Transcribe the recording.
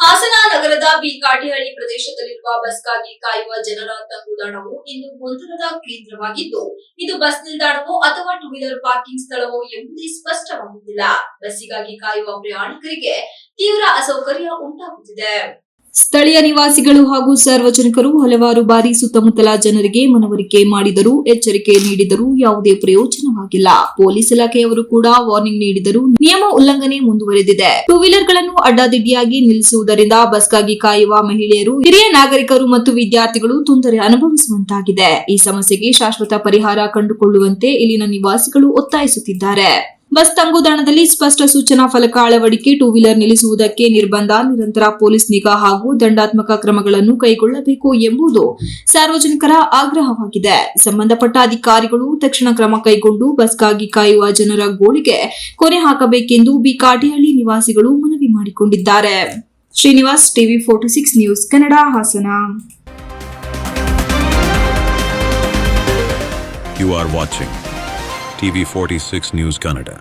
ಹಾಸನ ನಗರದ ಬಿ ಕಾಟಿಹಳ್ಳಿ ಪ್ರದೇಶದಲ್ಲಿರುವ ಬಸ್ಗಾಗಿ ಕಾಯುವ ಜನರ ತಂಗುದಾಣವು ಇಂದು ಗೊಂದಲದ ಕೇಂದ್ರವಾಗಿದ್ದು, ಇದು ಬಸ್ ನಿಲ್ದಾಣವೋ ಅಥವಾ ಟೂ ವೀಲರ್ ಪಾರ್ಕಿಂಗ್ ಸ್ಥಳವೋ ಎಂಬುದೇ ಸ್ಪಷ್ಟವಾಗುತ್ತಿಲ್ಲ ಬಸ್ಸಿಗಾಗಿ ಕಾಯುವ ಪ್ರಯಾಣಿಕರಿಗೆ ತೀವ್ರ ಅಸೌಕರ್ಯ ಉಂಟಾಗುತ್ತಿದೆ. ಸ್ಥಳೀಯ ನಿವಾಸಿಗಳು ಹಾಗೂ ಸಾರ್ವಜನಿಕರು ಹಲವಾರು ಬಾರಿ ಸುತ್ತಮುತ್ತಲ ಜನರಿಗೆ ಮನವರಿಕೆ ಮಾಡಿದರೂ ಎಚ್ಚರಿಕೆ ನೀಡಿದರೂ ಯಾವುದೇ ಪ್ರಯೋಜನವಾಗಿಲ್ಲ. ಪೊಲೀಸ್ ಇಲಾಖೆಯವರು ಕೂಡ ವಾರ್ನಿಂಗ್ ನೀಡಿದರೂ ನಿಯಮ ಉಲ್ಲಂಘನೆ ಮುಂದುವರೆದಿದೆ. ಟೂ ವೀಲರ್ಗಳನ್ನು ಅಡ್ಡಾದಿಡ್ಡಿಯಾಗಿ ನಿಲ್ಲಿಸುವುದರಿಂದ ಬಸ್ಗಾಗಿ ಕಾಯುವ ಮಹಿಳೆಯರು, ಹಿರಿಯ ನಾಗರಿಕರು ಮತ್ತು ವಿದ್ಯಾರ್ಥಿಗಳು ತೊಂದರೆ ಅನುಭವಿಸುವಂತಾಗಿದೆ. ಈ ಸಮಸ್ಯೆಗೆ ಶಾಶ್ವತ ಪರಿಹಾರ ಕಂಡುಕೊಳ್ಳುವಂತೆ ಇಲ್ಲಿನ ನಿವಾಸಿಗಳು ಒತ್ತಾಯಿಸುತ್ತಿದ್ದಾರೆ. ಬಸ್ ತಂಗುದಾಣದಲ್ಲಿ ಸ್ಪಷ್ಟ ಸೂಚನಾ ಫಲಕ ಅಳವಡಿಕೆ ಟೂ ವೀಲರ್ ನಿಲ್ಲಿಸುವುದಕ್ಕೆ ನಿರ್ಬಂಧ. ನಿರಂತರ ಪೊಲೀಸ್ ನಿಗಾ ಹಾಗೂ ದಂಡಾತ್ಮಕ ಕ್ರಮಗಳನ್ನು ಕೈಗೊಳ್ಳಬೇಕು ಎಂಬುದು ಸಾರ್ವಜನಿಕರ ಆಗ್ರಹವಾಗಿದೆ. ಸಂಬಂಧಪಟ್ಟ ಅಧಿಕಾರಿಗಳು ತಕ್ಷಣ ಕ್ರಮ ಕೈಗೊಂಡು ಬಸ್ಗಾಗಿ ಕಾಯುವ ಜನರ ಗೋಳಿಗೆ ಕೊನೆ ಹಾಕಬೇಕೆಂದು ಬಿಕಾಟಿಹಳ್ಳಿ ನಿವಾಸಿಗಳು ಮನವಿ ಮಾಡಿಕೊಂಡಿದ್ದಾರೆ. Srinivas TV forty six news Kannada Hassan. You are watching TV 46 News Canada.